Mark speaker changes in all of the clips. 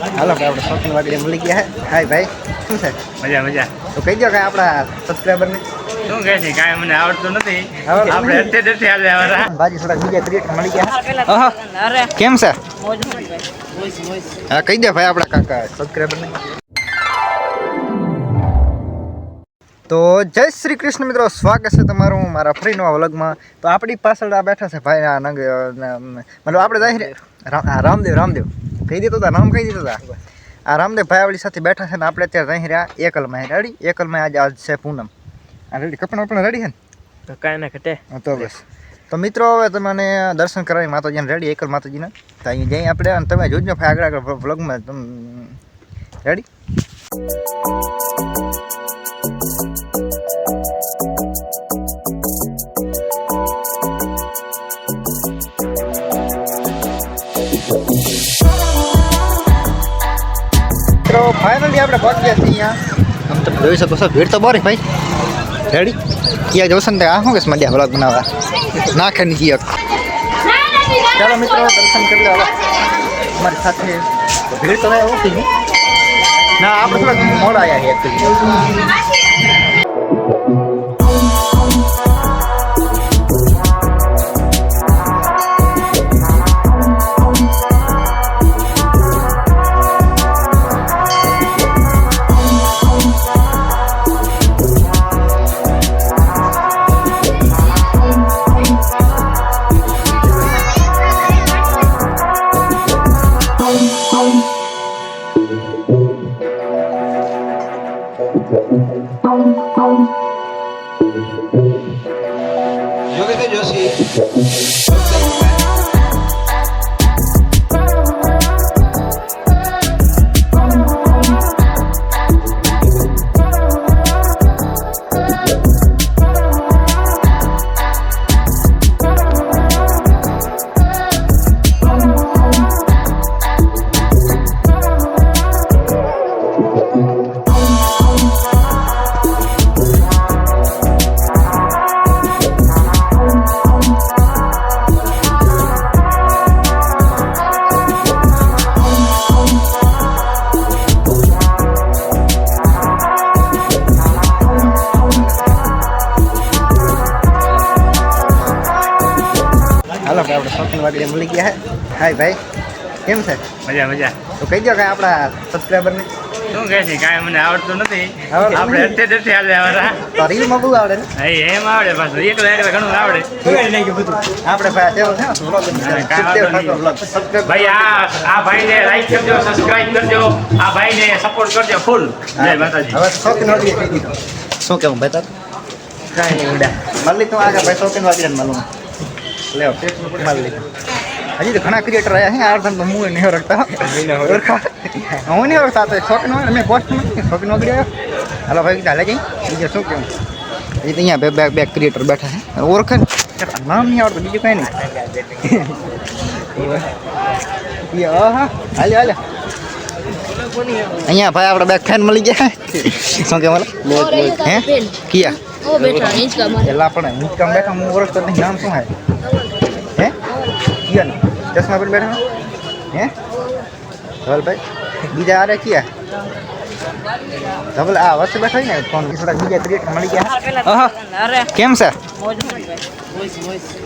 Speaker 1: હાલો ભાઈ આપણે શોપિંગ વાગડે મળી ગયા હે હાય ભાઈ શું છે
Speaker 2: મજા મજા
Speaker 1: તો કહી દો કે આપણા સબસ્ક્રાઈબરને
Speaker 2: શું કહે છે કાંઈ મને આવડતું નથી
Speaker 1: આવડતું
Speaker 2: આપણે
Speaker 1: નથી?
Speaker 2: અત્યારે નથી હાલે અમારા
Speaker 1: બાજી થોડા બીજા ક્રિએટર મળી ગયા હે. આહા, કેમ છે હા કહી દે ભાઈ આપણા કાકા સબસ્ક્રાઈબરને તો જય શ્રી કૃષ્ણ મિત્રો સ્વાગત છે તમારું મારા ફરી નવા વ્લોગમાં તો આપણી પાછળ આ બેઠા છે ભાઈ આ નંગ મતલબ આપણે જાય રે- રા- આ રામદેવ રામદેવ કહી દેતો હતા નામ કહી દીધું હતા. આ રામદેવ ભાઈ સાથે બેઠા છે ને આપણે અત્યારે રહી રહ્યા એકલમાં. રેડી એકલમાં આજે આજ છે પૂનમ. આ રેડી કપડાં પણ રેડી છે ને?
Speaker 2: કાંઈ ના ઘટે.
Speaker 1: તો બસ. તો મિત્રો હવે તમને દર્શન કરાવી માતાજીને રેડી એકલ માતાજીના? તો અહીંયા જઈ આપણે અને તમે જોજો ભાઈ આગળ આગળ વ્લોગમાં તમે રેડી ફાઇનલી આપણે પહોંચી ગયા છીએ અહીંયા. આમ તમે જોઈ શકો છો, ભીડ તો બોરી ભાઈ. રેડી ક્યાં જોશે ને આ શું કે મજા બ્લોગ બનાવવા? નાખે ની ચિયક ચાલો મિત્રો, દર્શન કરી લો. અમારી સાથે ભીડ તો ઓછી. ના, આપણે થોડા મોડા આવ્યા છીએ શોપિંગ મળી ગયા હે. હાય ભાઈ કેમ છે?
Speaker 2: મજા મજા.
Speaker 1: તો કહી દો કે આપણા સબસ્ક્રાઈબરને
Speaker 2: શું કહે છે? કાંઈ મને આવડતું નથી. આપણે? અત્યારે નથી હાલે અમારા.
Speaker 1: તો રીલમાં બહુ આવડે ને?
Speaker 2: એમ આવડે પાછું. એક લાઈન ઘણું આવડે.
Speaker 1: આપણે ભાઈ આ છે
Speaker 2: ભાઈ આ આ ભાઈને લાઈક કરજો સબસ્ક્રાઇબ કરજો. આ ભાઈને સપોર્ટ કરજો ફૂલ જય માતાજી.
Speaker 1: હવે વાગડે કહી શું કેવું ભાઈ તાર? કાંઈ નહીં ઉડા. મળી તો આગળ ભાઈ શોપિંગ વાગી મળું લેવો મળી લીધું હજી તો ઘણા ક્રિએટર આવ્યા છે આ તો હું નહીં ઓળખતા. ઓળખા. હું નહીં ઓળખતા તો શોપિંગ વાગડે મેં પોસ્ટ નથી શોપિંગ વાગડે આવ્યો હાલો ભાઈ ચાલે જઈ બીજું શું કેવું? એ તો અહીંયા બે બે બે ક્રિએટર બેઠા છે. ઓળખે ને. નામ નહીં આવડતું બીજું કાંઈ નહીં. હાલે હાલે અહીંયા ભાઈ આપણે બેક ફેન મળી ગયા. શું કે મને હે? કિયા?
Speaker 3: ઓ બેટા નીચલા મારે
Speaker 1: પેલા આપણે મુકામ બેઠા હું ઓળખતો નહીં નામ શું હે કિયા ને? ચશ્મા પર બેઠા હે? ધવલભાઈ બીજા આરે કયા? ધવલ આ વચ્ચે બેઠા ને ફોન થોડા બીજા ક્રિએટ મળી ગયા. કેમ છે?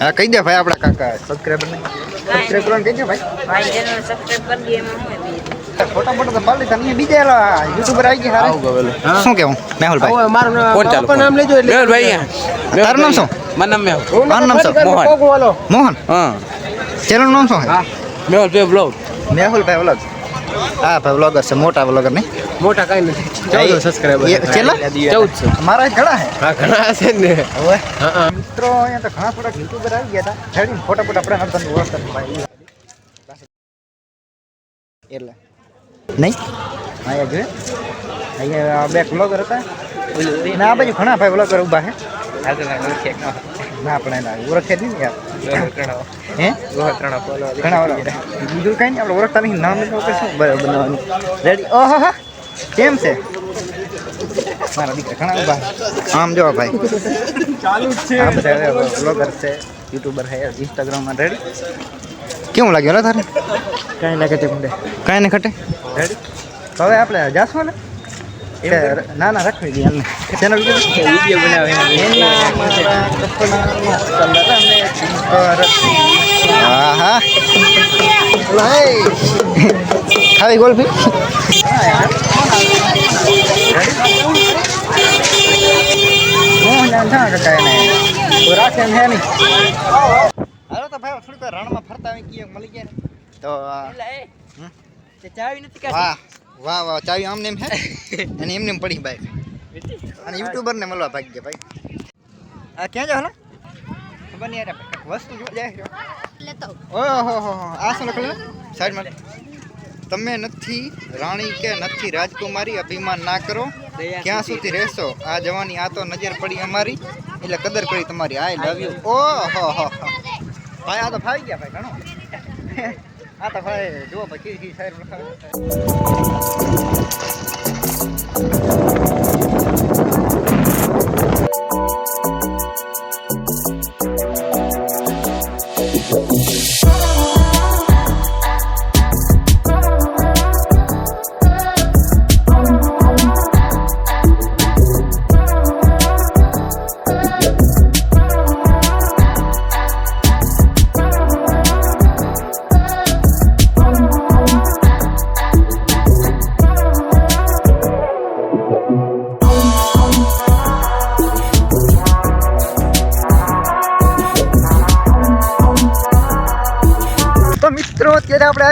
Speaker 1: હા કહી દે ભાઈ આપણા કાકા સબસ્ક્રાઈબર ને. સબસ્ક્રાઈબ કરવાનું કહી દે ભાઈ. ફોટા ફોટા તો પાડી લીધા. અહીંયા બીજા એલા યુટ્યુબર આવી ગયા હારે. શું કેવું મેહુલભાઈ
Speaker 4: કોણ ચાલુ નામ લેજો એટલે ભાઈ
Speaker 1: તારું નામ શું?
Speaker 4: મારું નામ મેહુલ.
Speaker 1: મારું નામ શું?
Speaker 4: મોહન
Speaker 1: મોહન.
Speaker 4: હા.
Speaker 1: ચેનલનું નામ શું છે
Speaker 4: મેહુલ બે બ્લોગ
Speaker 1: મેહુલભાઈ વ્લોગ હા ભાઈ વ્લોગર છે મોટા વ્લોગર નહીં
Speaker 4: મોટા કઈ નથી
Speaker 1: ચૌદ
Speaker 4: સબસ્ક્રાઈબર
Speaker 1: ચેલા
Speaker 4: ચૌદ છે
Speaker 1: મારા જ ઘણા છે
Speaker 4: હા ઘણા છે ને
Speaker 1: હવે મિત્રો અહીંયા તો ઘણા થોડા યુટ્યુબર આવી ગયા હતા છેડી ફોટા ફોટા આપણે નતા ઓળખતા નહીં ભાઈ એટલે નહીં અહીંયા જોઈએ અહીંયા બે વ્લોગર હતા ના આ બાજુ ઘણા ભાઈ વ્લોગર ઊભા છે ના પણ એના ઓળખે જ નહીં યાર હે ઘણા ઓળખ બીજું કાંઈ નહીં આપણે ઓળખતા નહીં નામ એટલે વગર શું બ- બનાવવાનું રેડી ઓહો હા કેમ છે મારા દીકરા ઘણા ઊભા છે. આમ જો ભાઈ ચાલુ છે આ બધા બ્લોગર છે યુટ્યુબર છે ઇન્સ્ટાગ્રામમાં રેડી કેવું લાગ્યું ને તારે
Speaker 4: કાંઈ ના કહેતે મુંડે
Speaker 1: કાંઈ ને ખટે તો હવે આપણે જાશું ને કે ના ના રાખવી દઈએ એમને. ચેનલ
Speaker 4: વીડિયો બનાવે
Speaker 1: હા હા. ખાવી ગોલ્ફી રાખે એમ હે નહીં. હાલો તો ભાઈ થોડીક રણમાં ફરતા આવી ગયા મળી ગયા ને. તો?
Speaker 4: ચાવી નથી
Speaker 1: વાહ. વાહ વાહ ચાવી આમને એમ હે? અને એમને એમ પડી બાઈક અને યુટ્યુબર ને મળવા ભાગી ગયા ભાઈ. આ ક્યાં જાવ ખબર નહીં યાર વસ્તુ જોવા જાય
Speaker 3: લેતો
Speaker 1: ઓહો હો હો આ શું લખેલું સાઈડમાં તમે નથી રાણી કે નથી રાજકુમારી અભિમાન ના કરો. ક્યાં સુધી. રહેશો? આ જવાની આ તો નજર પડી અમારી. એટલે કદર કરી તમારી. આઈ લવ યુ ઓહો હો. ભાઈ આ તો ફાવી ગયા ભાઈ ઘણો. આ તો ભાઈ જુઓ ભાઈ કેવી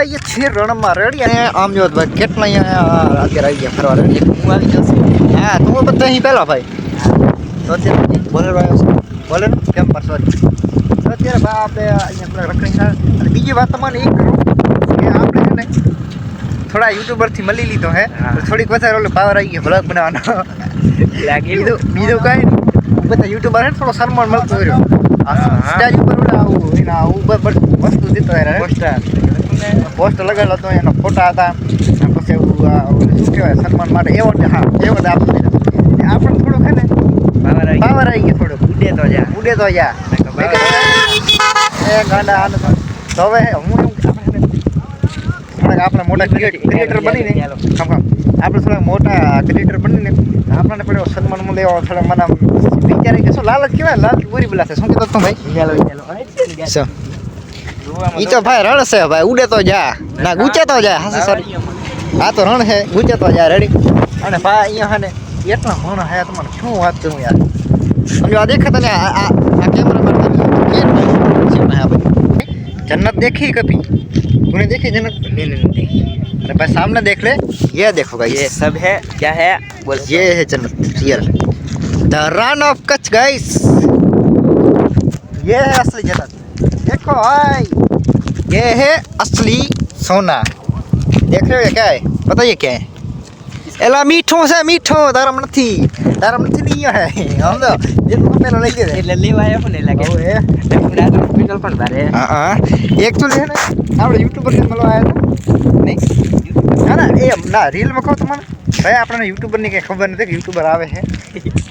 Speaker 1: અત્યારે આપણે આવીએ છીએ રણમાં રેડી અને આમ જો ભાઈ કેટલા અહીંયા અત્યારે આવી ગયા ફરવા રેડી હું આવી જશે હા તું બધા અહીં પહેલા ભાઈ તો અત્યારે બોલેરો આવ્યો છે બોલેરો કેમ પર સોરી તો અત્યારે ભાઈ આપણે અહીંયા પેલા રખડી અને બીજી વાત તમને એ કરું કે આપણે છે ને થોડા યુટ્યુબરથી મળી લીધો હે તો થોડીક વધારે ઓલો પાવર આવી ગયો બ્લોગ બનાવવાનો બીજું બીજું કાંઈ નહીં બધા યુટ્યુબર હે ને થોડો સન્માન મળતો રહ્યો સ્ટેજ ઉપર આવું એના બ- વસ્તુ દીધો પોસ્ટર પોસ્ટર લગાડેલો હતો એના ફોટા હતા. પછી એવું શું કહેવાય સન્માન માટે એવોર્ડ હા એવોર્ડ આપણે આપણને થોડુંક હે ને પાવર આવી ગયો. થોડુંક. ઉડે તો જા. ઉડે તો જા. એ ગાંડા તો હવે હું એવું આપણે છે થોડાક આપણે મોટા ક્રિએટર બનીને. આપણે થોડાક મોટા ક્રિએટર બનીને આપણને પડ્યો સન્માન એવો થોડા મને આમ વિચારે કે શું લાલચ કહેવાય લાલચ પૂરી બોલાશે શું કહેતો તું ભાઈ શું ઈ તો ભાઈ રણ છે ભાઈ ઉડે તો જા ના ગુચે તો જા હા સોરી આ તો રણ છે ગુચે તો જા રેડી અને ભાઈ અહીંયા હે ને એટલા રણ હે તમને શું વાત કરું યાર અને આ દેખાતા ને આ આ આ કેમેરા માં ये सीन है भाई जन्नत देखी कभी तूने देखी जन्नत नहीं नहीं देखी अरे भाई सामने देख ले ये देखो गाइस
Speaker 4: ये सब है क्या है बोल
Speaker 1: ये है जन्नत real the Rann of Kutch guys ये है असली जन्नत देखो भाई। ये है असली सोना। देख रहे हो ये क्या है? पता ये क्या है? एला मीठो से मीठो धर्म नथी। धर्म नथी नहीं है। हम तो ये तो पहले ले के
Speaker 4: ले ले वाया फ़ोन लगे।
Speaker 1: ओ
Speaker 4: ए पूरा हॉस्पिटल पर
Speaker 1: बारे हाँ। हाँ एक तो है और यूट्यूबर से मिलवाया था। नहीं। है ना ए ना रील में को तुमने तो ભાઈ આપણને યુટ્યુબરની કંઈ ખબર નથી કે યુટ્યુબર આવે છે.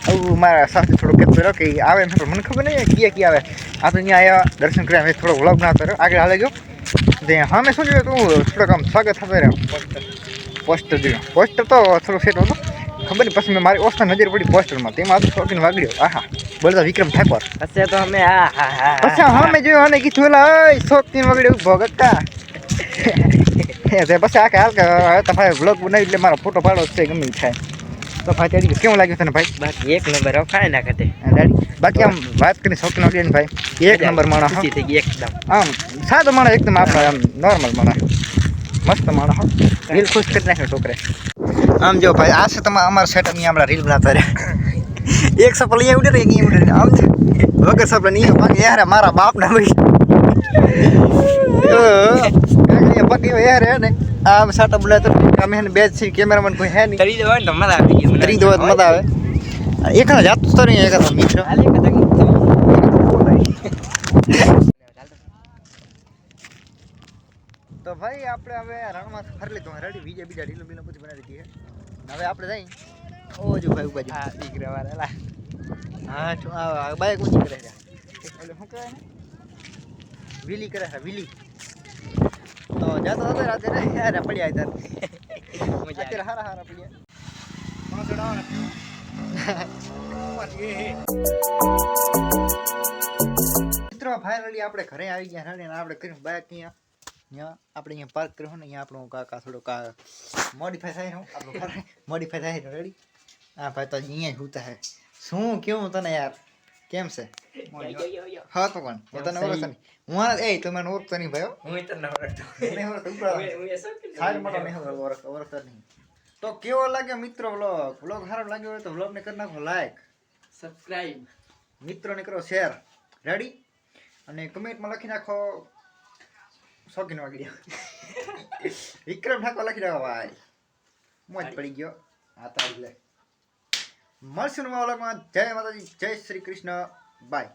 Speaker 1: આવું મારા સાથે થોડો કહેતો રહ્યો કે આવે એમ મને ખબર નહીં કીએ ક્યાં આવે. આ તો અહીંયા આવ્યા દર્શન કર્યા મેં થોડો વ્લોગ ના કર્યો. આગળ હાલે ગયો હા મેં શું જોયું તું? થોડોક આમ સ્વાગત થતો રહ્યો. પોસ્ટર જોયું. પોસ્ટર તો થોડો સેટ હતો. ખબર નહીં પછી મેં મારી ઓસ્તા નજર પડી પોસ્ટરમાં. તેમાં હતું શોખીન વાગડ્યો. આહા બોલતા વિક્રમ ઠાકોર.
Speaker 4: પછી તો અમે હા હા
Speaker 1: પછી હા. મેં જોયું અને કીધું એલા વાગડ્યો શોખ તીન વગડે ઉભો ગક્કા તે પછી આખે હાલ કે હવે તો ભાઈ બ્લોગ બનાવી એટલે મારો ફોટો પાડો જ છે ગમે ઈ થાય તો ભાઈ તેડી કેવું લાગ્યું તને ભાઈ
Speaker 4: બાકી એક નંબર હવે ખાય ના કતે
Speaker 1: આ દાડી બાકી આમ વાત કરી શોખીન વગડે ને ભાઈ એક નંબર માણસ હો.
Speaker 4: ખુશી થઈ ગઈ એકદમ
Speaker 1: આમ સાદો માણસ એકદમ આપણે આમ નોર્મલ માણસ મસ્ત માણસ હો રીલ ખુશ કરી નાખ્યો છોકરે આમ જો ભાઈ આ છે તમારા અમારા સેટઅપ ની હમણાં રીલ બનાવતા રહ્યા એક સપલ અહીંયા ઉડે ને એક અહીંયા ઉડે ને આમ છે વગર સપલ નહીં બાકી યાર મારા બાપ ના ભાઈ પગ યાર હે ને આ સેટઅપ બનાવતો અમે હે ને બે જ છીએ કેમેરામેન કોઈ હે નહીં
Speaker 4: તરી દેવાય ને તો મજા આવી ગઈ મને
Speaker 1: તરી દો મજા આવે એક જાતું તો નહીં એક મિત્ર
Speaker 4: હાલે કદાચ
Speaker 1: તો ભાઈ આપણે હવે રણમાં ફરી લીધું રેડી બીજા બીજા ઢીલું બીલું બધું બનાવી દીધી છે હવે આપણે જઈ ઓ જો ભાઈ ઉભા
Speaker 4: હા દીકરા વાળા
Speaker 1: હા જો આ બાઈક ઊંચી કરે છે એટલે શું કહેવાય ને વિલી કરે છે વિલી તો જતો હતો રાતે યાર પડ્યા હતા.
Speaker 4: મજા
Speaker 1: અત્યારે હારા હારા પડ્યા. મિત્રો ફાઇનલી આપણે ઘરે આવી ગયા અને આપણે કર્યું બાઇક અહીંયા અહીંયા આપણે અહીંયા પાર્ક કર્યો ને અહીંયા આપણો કાકા થોડો કા મોડિફાઈ થાય હું આપણું ઘર. મોડિફાઈ થાય રેડી હા ભાઈ તો અહીંયા જ હોતા હે શું કેવું તને યાર? કેમ છે? હા તો પણ. હું તને ઓળખતો નહીં. હું એ તો મને ઓળખતો નહીં ભાઈ હો.
Speaker 4: હું તને ન ઓળખતો
Speaker 1: નહીં. ઓળખતો, સારી મોટો નહીં ઓળખતો તો કેવો લાગ્યો મિત્રો વ્લોગ વ્લોગ સારો લાગ્યો હોય તો વ્લોગને કરી નાખો લાઈક
Speaker 4: સબસ્ક્રાઇબ
Speaker 1: મિત્રોને કરો શેર રેડી અને કમેન્ટમાં લખી નાખો. શોખીન વાગી વિક્રમ ઠાકોર લખી નાખો ભાઈ. મોજ પડી ગયો. આ તારી લે. મળશું નવા વ્લોગમાં જય માતાજી જય શ્રી કૃષ્ણ. બાય